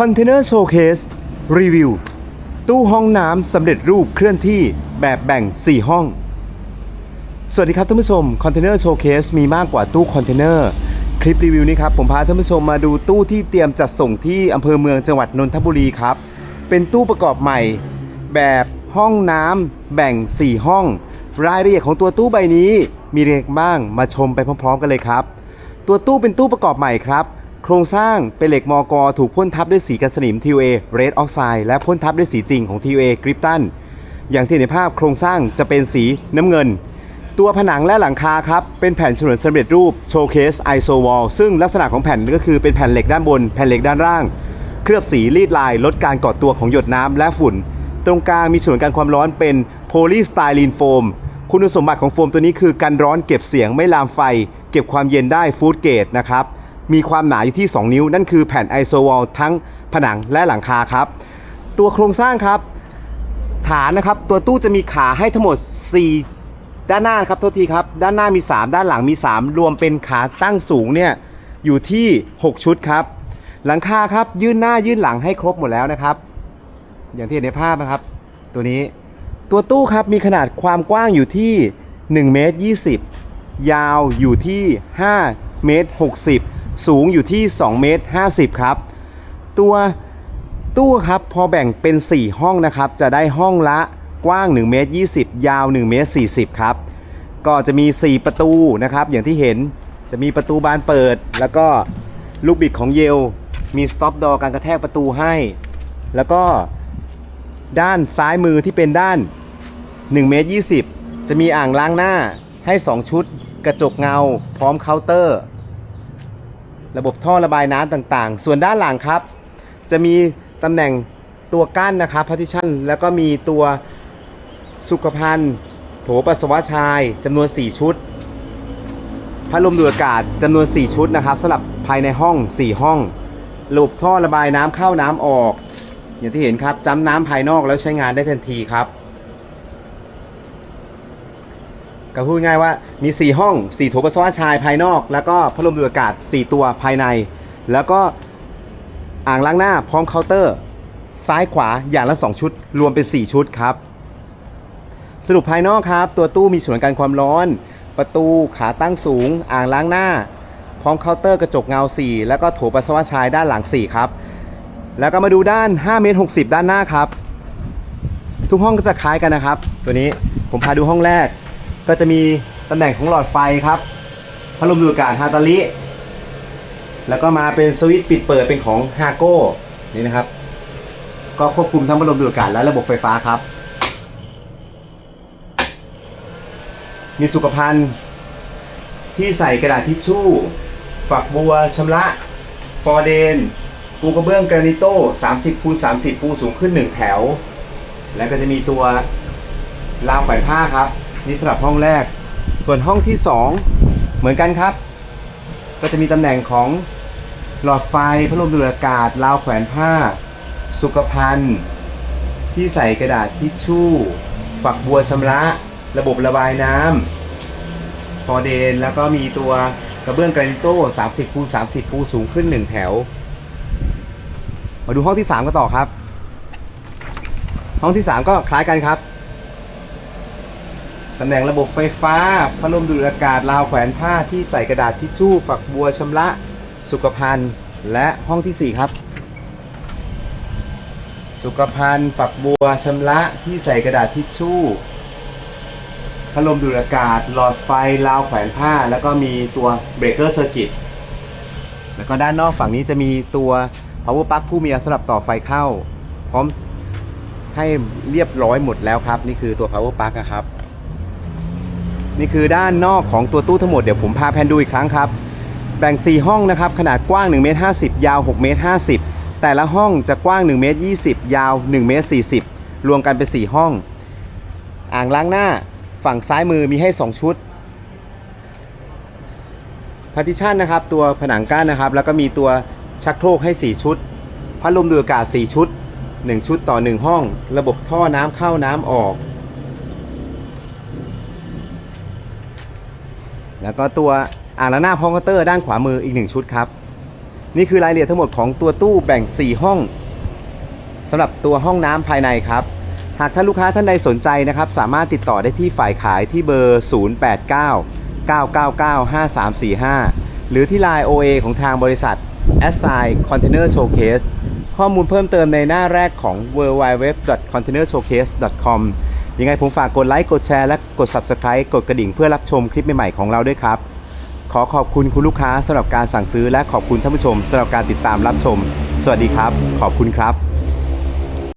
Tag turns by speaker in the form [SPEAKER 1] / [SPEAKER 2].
[SPEAKER 1] คอนเทนเนอร์โชว์เคสรีวิว ตู้ห้องน้ำสำเร็จรูปเคลื่อนที่แบบแบ่ง 4 ห้อง สวัสดีครับท่านผู้ชมคอนเทนเนอร์โชว์เคสมีมากกว่าตู้คอนเทนเนอร์คลิปรีวิวนี้ครับ ผมพาท่านผู้ชมมาดูตู้ที่เตรียมจัดส่งที่อำเภอเมืองจังหวัดนนทบุรีครับ เป็นตู้ประกอบใหม่ แบบห้องน้ำแบ่ง 4 ห้อง รายละเอียดของตัวตู้ใบนี้มีอะไรบ้างมาชมไปพร้อม ๆ กันเลยครับ ตัวตู้เป็นตู้ประกอบใหม่ครับ โครงสร้างเป็นเหล็กมอกอถูกพ่นทับด้วยสีกันสนิม TOA Red Oxide และพ่นทับด้วยสีจริงของ TOA Krypton อย่างที่เห็นในภาพโครงสร้างจะเป็นสีน้ำเงิน ตัวผนังและหลังคาครับ เป็นแผ่นฉนวนสำเร็จรูป Showcase ISO Wall ซึ่งลักษณะของแผ่นก็คือเป็นแผ่นเหล็กด้านบน แผ่นเหล็กด้านล่าง เคลือบสีรีดลายลดการก่อตัวของหยดน้ำและฝุ่น ตรงกลางมีส่วนกันความร้อนเป็นโพลีสไตรีนโฟมคุณสมบัติของโฟมตัวนี้คือกันร้อนเก็บเสียงไม่ลามไฟ เก็บความเย็นได้ฟูดเกรดนะครับ มีความหนาอยู่ที่ 2 นิ้ว นั่นคือแผ่นไอโซวอลทั้งผนังและหลังคาครับ ตัวโครงสร้างครับ ฐานนะครับ ตัวตู้จะมีขาให้ทั้งหมด 4 ด้านหน้าครับโทษทีครับ ด้านหน้ามี 3 ด้านหลังมี 3 รวมเป็นขาตั้งสูงเนี่ยอยู่ที่ 6 ชุดครับ หลังคาครับยื่นหน้ายื่นหลังให้ครบหมดแล้วนะครับ อย่างที่เห็นในภาพนะครับ ตัวนี้ตัวตู้ครับมีขนาดความกว้างอยู่ที่1เมตร20 ยาวอยู่ที่5เมตร60 สูงอยู่ที่ 2 เมตร 50 ครับ ตัวตู้ครับพอแบ่งเป็น 4 ห้องนะครับ จะได้ห้องละกว้าง 1 เมตร 20 ยาว 1 เมตร 40 ครับ ก็จะมี 4 ประตูนะครับ อย่างที่เห็นจะมีประตูบานเปิด แล้วก็ลูกบิดของเยล มีสต็อปดอการกระแทกประตูให้ แล้วก็ด้านซ้ายมือที่เป็นด้าน 1 เมตร 20 จะมีอ่างล้างหน้าให้ 2 ชุด กระจกเงา พร้อมเคาน์เตอร์ ระบบท่อระบายน้ำต่างๆ ส่วนด้านหลังครับ จะมีตำแหน่งตัวกั้นนะครับ partition แล้วก็มีตัวสุขภัณฑ์โถปัสสาวะชายจำนวน 4 ชุด พัดลมดูดอากาศจำนวน 4 ชุดนะครับสำหรับภายในห้อง 4 ห้องระบบท่อระบายน้ำเข้าน้ำออก อย่างที่เห็นครับจ้ำน้ำภายนอกแล้วใช้งานได้ทันทีครับ ก็พูดง่ายว่ามี 4 ห้อง4โถปัสสาวะชายภายนอก แล้วก็พัดลมดูดอากาศ 4 ตัวภายใน แล้วก็อ่างล้างหน้าพร้อมเคาน์เตอร์ ซ้ายขวาอย่างละ 2 ชุด รวมเป็น 4 ชุดครับ สรุปภายนอกครับ ตัวตู้มีส่วนกันความร้อน ประตูขาตั้งสูง อ่างล้างหน้า พร้อมเคาน์เตอร์กระจกเงา 4 แล้วก็โถปัสสาวะชายด้านหลัง 4 ครับ แล้วก็มาดูด้าน5เมตร60 ด้านหน้าครับ ทุกห้องก็จะคล้ายกันนะครับ ตัวนี้ผมพาดูห้องแรก ก็จะมีตำแหน่งของหลอดไฟครับพัดลมดูดอากาศฮาตาลิแล้วก็มาเป็นสวิตช์ปิดเปิดเป็นของฮาโก้นี่นะครับ ก็ควบคุมทั้งพัดลมดูดอากาศและระบบไฟฟ้าครับ มีสุขภัณฑ์ที่ใส่กระดาษทิชชู่ ฝักบัวชำระฟอร์เดนปูกระเบื้องกรานิโต้ 30คูณ30 ปูสูงขึ้น 1 แถว แล้วก็จะมีตัวราวแขวนผ้าครับ นี่สำหรับห้องแรก ส่วนห้องที่ 2 เหมือนกันครับ ก็จะมีตำแหน่งของหลอดไฟพัดลมดูดอากาศราวแขวนผ้า สุขภัณฑ์ ที่ใส่กระดาษทิชชู่ ฝักบัวชำระ ระบบระบายน้ำฟอร์เดน แล้วก็มีตัวกระเบื้องกรนิโต้30คูณ30ปูสูงขึ้น 1 แถว มาดูห้องที่ 3 กันต่อครับ ห้องที่ 3 ก็คล้ายกันครับ ตำแหน่งระบบไฟฟ้า พัดลมดูดอากาศราวแขวนผ้าที่ใส่กระดาษทิชชู่ ฝักบัวชำระสุขภัณฑ์และห้องทีสี่ 4 ครับ สุขภัณฑ์ฝักบัวชำระที่ใส่กระดาษทิชชู่ พัดลมดูดอากาศ หลอดไฟราวแขวนผ้า แล้วก็มีตัวเบรกเกอร์เซอร์กิตแล้วก็ด้านนอกฝั่งนี้จะมีตัว power plug ผู้มีสำหรับต่อไฟเข้า พร้อมให้เรียบร้อยหมดแล้วครับ นี่คือตัว power plug นะครับ นี่คือด้านนอกของตัวตู้ทั้งหมดเดี๋ยวผมพาแพนดูอีกครั้งครับ แบ่ง 4 ห้องนะครับ ขนาดกว้าง1เมตร50 ยาว6เมตร50 แต่ละห้องจะกว้าง1เมตร20 ยาว1เมตร40 รวมกันเป็น 4 ห้อง อ่างล้างหน้าฝั่งซ้ายมือมีให้ 2 ชุด partition นะครับ ตัวผนังกั้นนะครับ แล้วก็มีตัวชักโครกให้ 4 ชุด พัดลมดูดอากาศ 4 ชุด 1 ชุดต่อ 1 ห้อง ระบบท่อน้ำเข้าน้ำออก แล้วก็ตัวอ่างล้างหน้าพ้อมเคาน์เตอร์ด้านขวามืออีก 1 ชุดครับ นี่คือรายละเอียดทั้งหมดของตัวตู้แบ่ง 4 ห้องสำหรับตัวห้องน้ำภายในครับ หากท่านลูกค้าท่านใดสนใจนะครับ สามารถติดต่อได้ที่ฝ่ายขายที่เบอร์ 089 999 5345 หรือที่ Line OA ของทางบริษัท s i Container Showcase ข้อมูลเพิ่มเติมในหน้าแรกของ www.containershowcase.com ยังไงผมฝากกดไลค์กดแชร์และกด Subscribe กดกระดิ่งเพื่อรับชมคลิปใหม่ๆของเราด้วยครับ ขอขอบคุณคุณลูกค้าสำหรับการสั่งซื้อและขอบคุณท่านผู้ชมสำหรับการติดตามรับชม สวัสดีครับ ขอบคุณครับ